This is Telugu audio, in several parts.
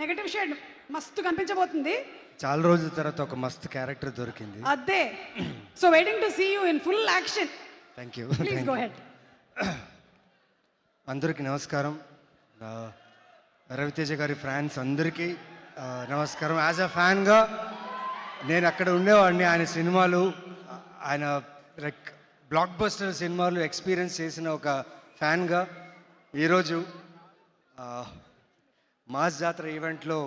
నెగటివ్ షేడ్ మస్తు కనిపించబోతుంది. చాలా రోజుల తర్వాత ఒక మస్తు క్యారెక్టర్ దొరికింది. అదే. So waiting to see you in full action thank you please go ahead అందరికీ నమస్కారం. రవితేజ గారి ఫ్యాన్స్ అందరికీ నమస్కారం. యాజ్ అ ఫ్యాన్గా నేను అక్కడ ఉండేవాడిని. ఆయన సినిమాలు ఆయన లైక్ బ్లాక్ బస్టర్ సినిమాలు ఎక్స్పీరియన్స్ చేసిన ఒక ఫ్యాన్గా ఈరోజు మాస్ జాతర ఈవెంట్లో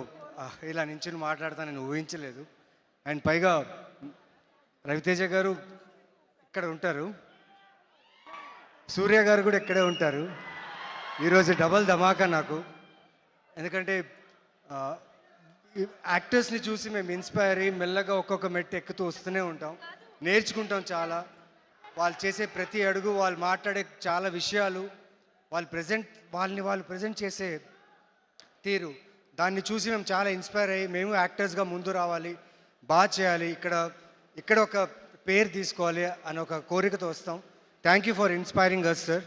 ఇలా నించుని మాట్లాడతా నేను ఊహించలేదు. అండ్ పైగా రవితేజ గారు ఇక్కడ ఉంటారు. సూర్య గారు కూడా ఇక్కడే ఉంటారు. ఈరోజు డబల్ ధమాకా నాకు. ఎందుకంటే యాక్టర్స్ని చూసి మేము ఇన్స్పైర్ అయ్యి మెల్లగా ఒక్కొక్క మెట్టు ఎక్కుతూ వస్తూనే ఉంటాం. నేర్చుకుంటాం చాలా. వాళ్ళు చేసే ప్రతి అడుగు వాళ్ళు మాట్లాడే చాలా విషయాలు వాళ్ళు ప్రజెంట్ వాళ్ళని వాళ్ళు ప్రజెంట్ చేసే తీరు. దాన్ని చూసి మేము చాలా ఇన్స్పైర్ అయ్యి మేము యాక్టర్స్గా ముందు రావాలి బాగా చేయాలి ఇక్కడ ఇక్కడ ఒక పేరు తీసుకోవాలి అని ఒక కోరికతో వస్తాం. Thank you for inspiring us sir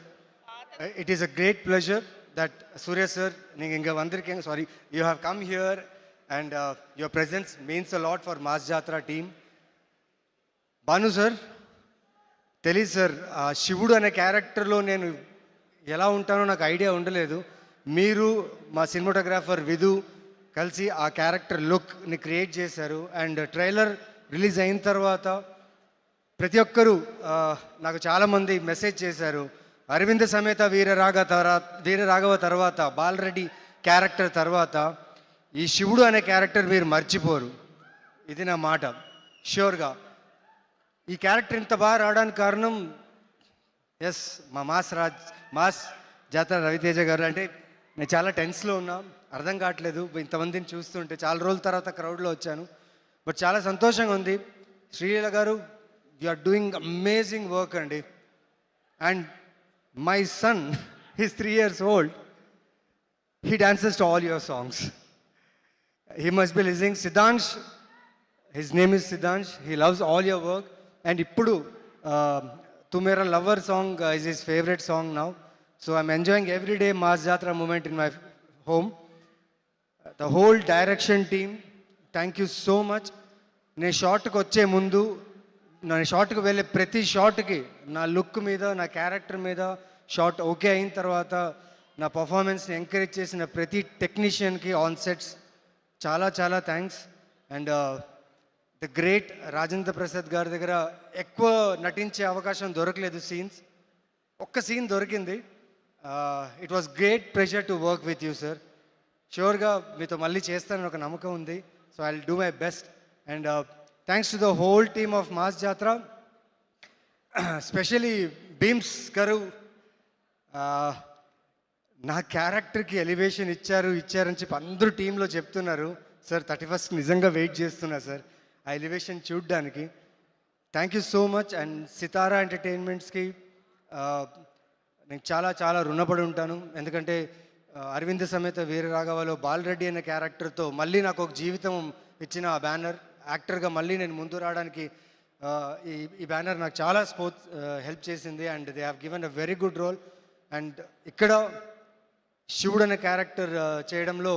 it is a great pleasure that Surya sir నేను ఇంకా అందరికీ sorry you have come here and your presence means a lot for mass Jathara team Bhanu sir తెలీదు సార్ శివుడు అనే క్యారెక్టర్లో నేను ఎలా ఉంటానో నాకు ఐడియా ఉండలేదు. మీరు మా సినిమాటోగ్రాఫర్ విధు కలిసి ఆ క్యారెక్టర్ లుక్ని క్రియేట్ చేశారు. అండ్ ట్రైలర్ రిలీజ్ అయిన తర్వాత ప్రతి ఒక్కరూ నాకు చాలామంది మెసేజ్ చేశారు. అరవింద సమేత వీరరాగ తర్వాత వీరరాఘవ తర్వాత బాలరెడ్డి క్యారెక్టర్ తర్వాత ఈ శివుడు అనే క్యారెక్టర్ మీరు మర్చిపోరు. ఇది నా మాట. ష్యూర్గా ఈ క్యారెక్టర్ ఇంత బాగా రావడానికి కారణం ఎస్ మా మాస్ రాజ్ మాస్ జాతర రవితేజ గారు అంటే నేను చాలా టెన్స్లో ఉన్నా అర్థం కావట్లేదు. ఇంతమందిని చూస్తుంటే చాలా రోజుల తర్వాత క్రౌడ్లో వచ్చాను. బట్ చాలా సంతోషంగా ఉంది. శ్రీలీల గారు you are doing amazing work అండి. And my sun his three years old. He dances to all your songs. He must be listening Siddhansh his name is Siddhansh he loves all your work. And ఇప్పుడు తుమేరా lover song is his favourite song now so I'm enjoying every day mass Jathara moment in my home the whole direction team thank you so much నేను షార్ట్కి వచ్చే ముందు నేను షార్ట్కి వెళ్ళే ప్రతి షార్ట్కి నా లుక్ మీద నా క్యారెక్టర్ మీద షార్ట్ ఓకే అయిన తర్వాత నా పర్ఫార్మెన్స్ని ఎంకరేజ్ చేసిన ప్రతి టెక్నీషియన్కి ఆన్ సెట్స్ చాలా చాలా thanks and the great Rajendra Prasad గారి దగ్గర ఎక్కువ నటించే అవకాశం దొరకలేదు సీన్స్ ఒక్క సీన్ దొరికింది. It was great pressure to work with you sir షూర్గా మీతో మళ్ళీ చేస్తానని ఒక నమ్మకం ఉంది. So I do my best and thanks to the whole team of mass Jathara specially Bheems గారు నా క్యారెక్టర్కి ఎలివేషన్ ఇచ్చారు ఇచ్చారని చెప్పి అందరూ టీంలో చెప్తున్నారు. సార్ థర్టీ ఫస్ట్ నిజంగా వెయిట్ చేస్తున్నా సార్ ఆ ఎలివేషన్ చూడడానికి. Thank you so much and Sitara ఎంటర్టైన్మెంట్స్కి నేను చాలా చాలా రుణపడి ఉంటాను. ఎందుకంటే అరవింద్ సమేత సమేత వీరరాఘవలో బాలరెడ్డి అనే క్యారెక్టర్తో మళ్ళీ నాకు ఒక జీవితం ఇచ్చిన ఆ బ్యానర్. యాక్టర్గా మళ్ళీ నేను ముందు రావడానికి ఈ ఈ బ్యానర్ నాకు చాలా స్పోర్ట్స్ హెల్ప్ చేసింది. And they have given a very good role. And ఇక్కడ శివుడు అనే క్యారెక్టర్ చేయడంలో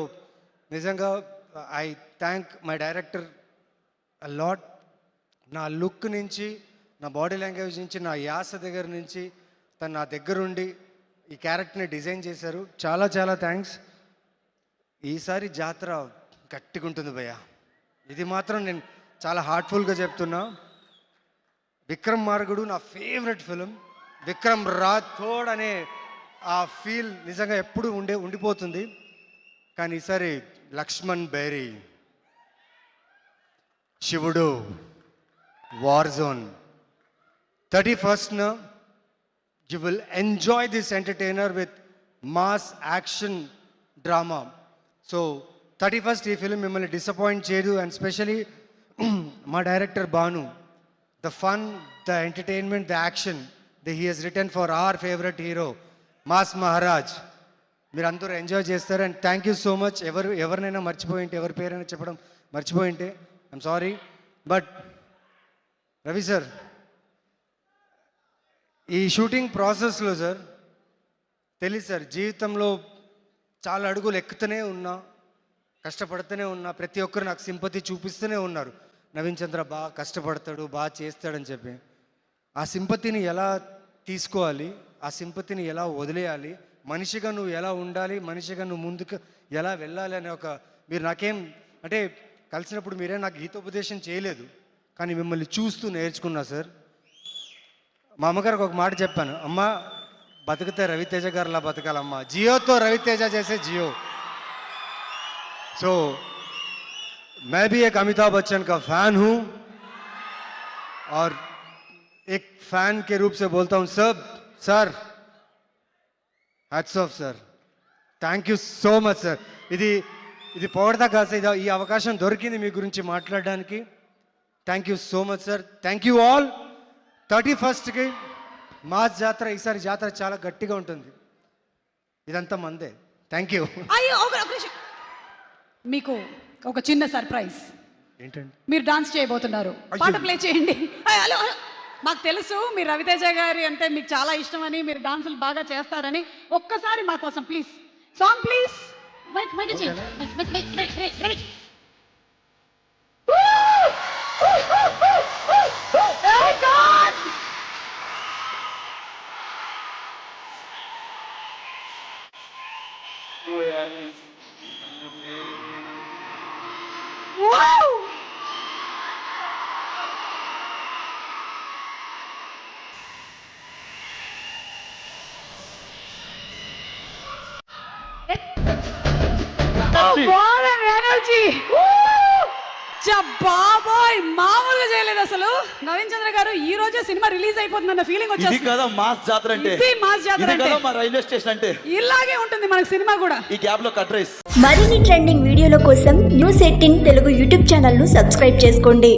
నిజంగా I thank my director lot. నా లుక్ నుంచి నా బాడీ లాంగ్వేజ్ నుంచి నా యాస దగ్గర నుంచి తను నా దగ్గరుండి ఈ క్యారెక్టర్ని డిజైన్ చేశారు. చాలా చాలా థ్యాంక్స్. ఈసారి జాతర గట్టిగా ఉంటుంది భయ్య. ఇది మాత్రం నేను చాలా హార్ట్ఫుల్గా చెప్తున్నా. విక్రమ్ మార్గుడు నా ఫేవరెట్ ఫిలిం. విక్రమ్ రాథోడ్ అనే ఆ ఫీల్ నిజంగా ఎప్పుడు ఉండే ఉండిపోతుంది. కానీ ఈసారి Lakshman Beri Shivudu war zone. Thirty ఫస్ట్న you will enjoy this entertainer with mass action drama so thirty first ఈ ఫిలిం మిమ్మల్ని డిసప్పాయింట్ చేయదు అండ్ స్పెషలీ మా director Bhanu the fun the entertainment the action the he has return for our favourite hero mass Maharaj మీరు అందరూ ఎంజాయ్ చేస్తారు and thank you so much ఎవరు ఎవరినైనా మర్చిపోయింటే ఎవరి పేరైనా చెప్పడం మర్చిపోయింటే I'm sorry but Ravi sir ఈ షూటింగ్ ప్రాసెస్లో సార్ తెలియదు సార్ జీవితంలో చాలా అడుగులు ఎక్కుతూనే ఉన్నా కష్టపడుతూనే ఉన్నా ప్రతి ఒక్కరు నాకు సింపతి చూపిస్తూనే ఉన్నారు. నవీన్ చంద్ర బాగా కష్టపడతాడు బాగా చేస్తాడని చెప్పి. ఆ సింపతిని ఎలా తీసుకోవాలి ఆ సింపతిని ఎలా వదిలేయాలి మనిషిగా నువ్వు ఎలా ఉండాలి మనిషిగా నువ్వు ముందుకు ఎలా వెళ్ళాలి అనే ఒక మీరు నాకేం అంటే కలిసినప్పుడు మీరే నాకు గీతోపదేశం చేయలేదు కానీ మిమ్మల్ని చూస్తూ నేర్చుకున్నా సార్. మా అమ్మగారికి ఒక మాట చెప్పాను అమ్మ బతికితే రవితేజ గారిలా బతకాలమ్మా జియోతో రవితేజ చేసే జియో సో मैं भी एक अमिताभ बच्चन का फैन हूं और एक फैन के रूप से बोलता हूं सब sir hats off sir thank you so much sir ఇది ఇది పొగడతా కాదు సార్ ఇది ఈ అవకాశం దొరికింది మీ గురించి మాట్లాడడానికి thank you so much sir thank you all thirty ఫస్ట్కి మాస్ జాతర ఈసారి జాతర చాలా గట్టిగా ఉంటుంది. ఇదంతా మందే. థ్యాంక్ యూ అయ్యో ఒక ఒక నిమిషం. మీకు ఒక చిన్న సర్ప్రైజ్. ఏంటండి? మీరు డాన్స్ చేయబోతున్నారు. పాట ప్లే చేయండి. Hello hello. మాకు తెలుసు మీరు రవితేజ గారి అంటే మీకు చాలా ఇష్టమని మీరు డాన్సులు బాగా చేస్తారని. ఒక్కసారి మా కోసం ప్లీజ్. Song please. ఇచ్చి mic mic mic mic mic Ravi energy బాబోయ్! మామూలుగా చేయలేదు అసలు. నవీన్ చంద్ర గారు ఈ రోజే సినిమా రిలీజ్ అయిపోతుందన్న ఫీలింగ్ ఇది వచ్చేస్తుంది. కదా మాస్ జాతర అంటే? ఇది మాస్ జాతర అంటే. కదా మా రైల్వే స్టేషన్ అంటే? ఇలాగే ఉంటుంది మనకి సినిమా కూడా. ఈ గ్యాప్లో కట్ రైస్. మరిన్ని ట్రెండింగ్ వీడియోల కోసం న్యూస్ ఎయిటీన్ తెలుగు యూట్యూబ్ ఛానల్ను సబ్స్క్రైబ్ చేసుకోండి.